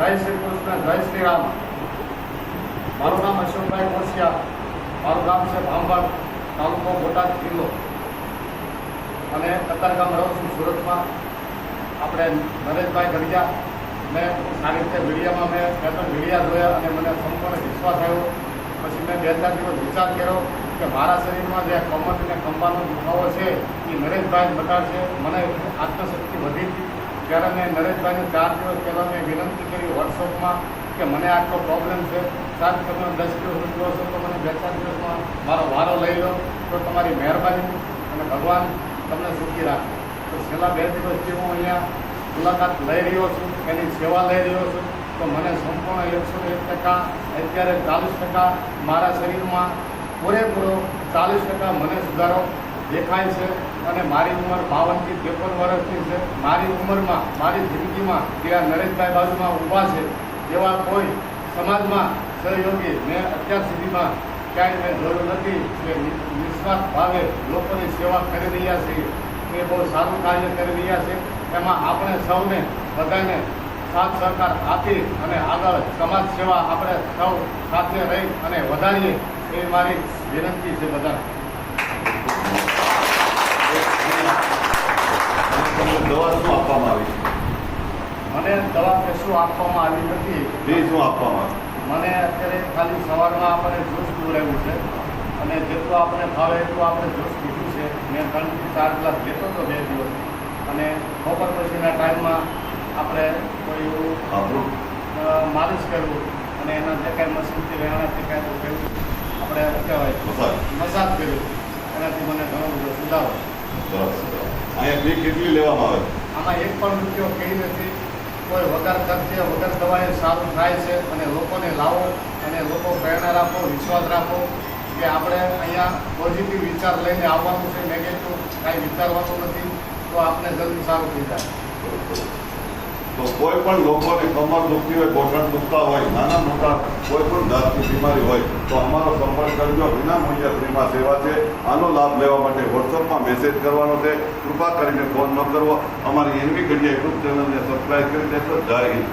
જય શ્રી કૃષ્ણ, જય શ્રી રામ. મારું નામ અશોકભાઈ કોશિયા. મારું ગામ છે ભાંભર તાલુકો બોટાદ જિલ્લો. અને કતારગામ રહું છું સુરતમાં. આપણે નરેશભાઈ ગઢિયા મેં સારી રીતે મીડિયામાં મેં બે ત્રણ મીડિયા જોયા અને મને સંપૂર્ણ વિશ્વાસ આવ્યો. પછી મેં બે ચાર દિવસ વિચાર કર્યો કે મારા શરીરમાં જે કમર અને ખંભાનો દુખાવો છે, એ નરેશભાઈ બતાડશે. મને આત્મશક્તિ વધી. ત્યારે મેં નરેશભાઈને ચાર દિવસ પહેલાં મેં વિનંતી કરી વોટ્સઅપમાં કે મને આટલો પ્રોબ્લેમ છે, સાહેબ, તમે દસ દિવસ કહો છો તો મને બે ચાર દિવસમાં મારો વારો લઈ લો. તો તમારી મહેરબાની અને ભગવાન તમને સુખી રાખે. તો છેલ્લા બે દિવસથી હું અહીંયા મુલાકાત લઈ રહ્યો છું, એની સેવા લઈ રહ્યો છું. તો મને સંપૂર્ણ એકસો એક ટકા, અત્યારે ચાલીસ ટકા મારા શરીરમાં પૂરેપૂરો ચાલીસ ટકા મને સુધારો દેખાય છે અને મારી ઉંમર બાવનથી ત્રેપન વર્ષની છે. મારી ઉંમરમાં, મારી જિંદગીમાં જે આ નરેશભાઈ બાજુમાં ઊભા છે, એવા કોઈ સમાજમાં સહયોગી મેં અત્યાર સુધીમાં ક્યાંય મેં જોયું નથી. કે નિસ્વાર્થ ભાવે લોકોની સેવા કરી રહ્યા છીએ એ બહુ સારું કાર્ય કરી રહ્યા છે. એમાં આપણે સૌને બધાને સાથ સહકાર આપી અને આગળ સમાજ સેવા આપણે સૌ સાથે રહી અને વધારીએ, એ મારી વિનંતી છે બધાને તમને દવા શું આપવામાં આવી? મને દવા શું આપવામાં આવી નથી. બે શું આપવામાં મને અત્યારે ખાલી સવારમાં આપણે જ્યુસ પીવડાવ્યું છે. અને જેટલું આપણે ભાવે એટલું આપણે જ્યુસ પીધું છે. મેં ત્રણથી ચાર ગ્લાસ લેતો હતો બે દિવસ. અને બપોર પછીના ટાઈમમાં આપણે કોઈ એવું માલિશ કરવું અને એના જે કાંઈ મશીનથી રહેવાનાથી કાંઈ કર્યું આપણે કહેવાય. મસાજ કર્યું. ફી કેટલી લેવામાં આવે? આમાં એક પણ રૂપિયો કહી નથી. કોઈ વગર ખર્ચે વગર દવાએ સારું થાય છે અને લોકોને લાવો અને લોકો પ્રેરણા રાખો વિશ્વાસ રાખો કે આપણે અહીંયા પોઝિટિવ વિચાર લઈને આવવાનું છે. નેગેટિવ કાંઈ વિચારવાનું નથી તો આપણે જલ્દી સારું થઈ જાય. તો કોઈ પણ લોકોને કમર દુખતી હોય ગોઠણ દુખતા હોય જાતની બીમારી હોય તો અમારો સંપર્ક કરજો. વિનામૂલ્ય ફ્રીમાં સેવા છે. આનો લાભ લેવા માટે વોટ્સઅપમાં મેસેજ કરવાનો છે. કૃપા કરીને ફોન ન કરવો. અમારી એનવી ઘડિયા યુટ્યુબ ચેનલને સબસ્ક્રાઈબ કરી દેશો. જય હિન્દ.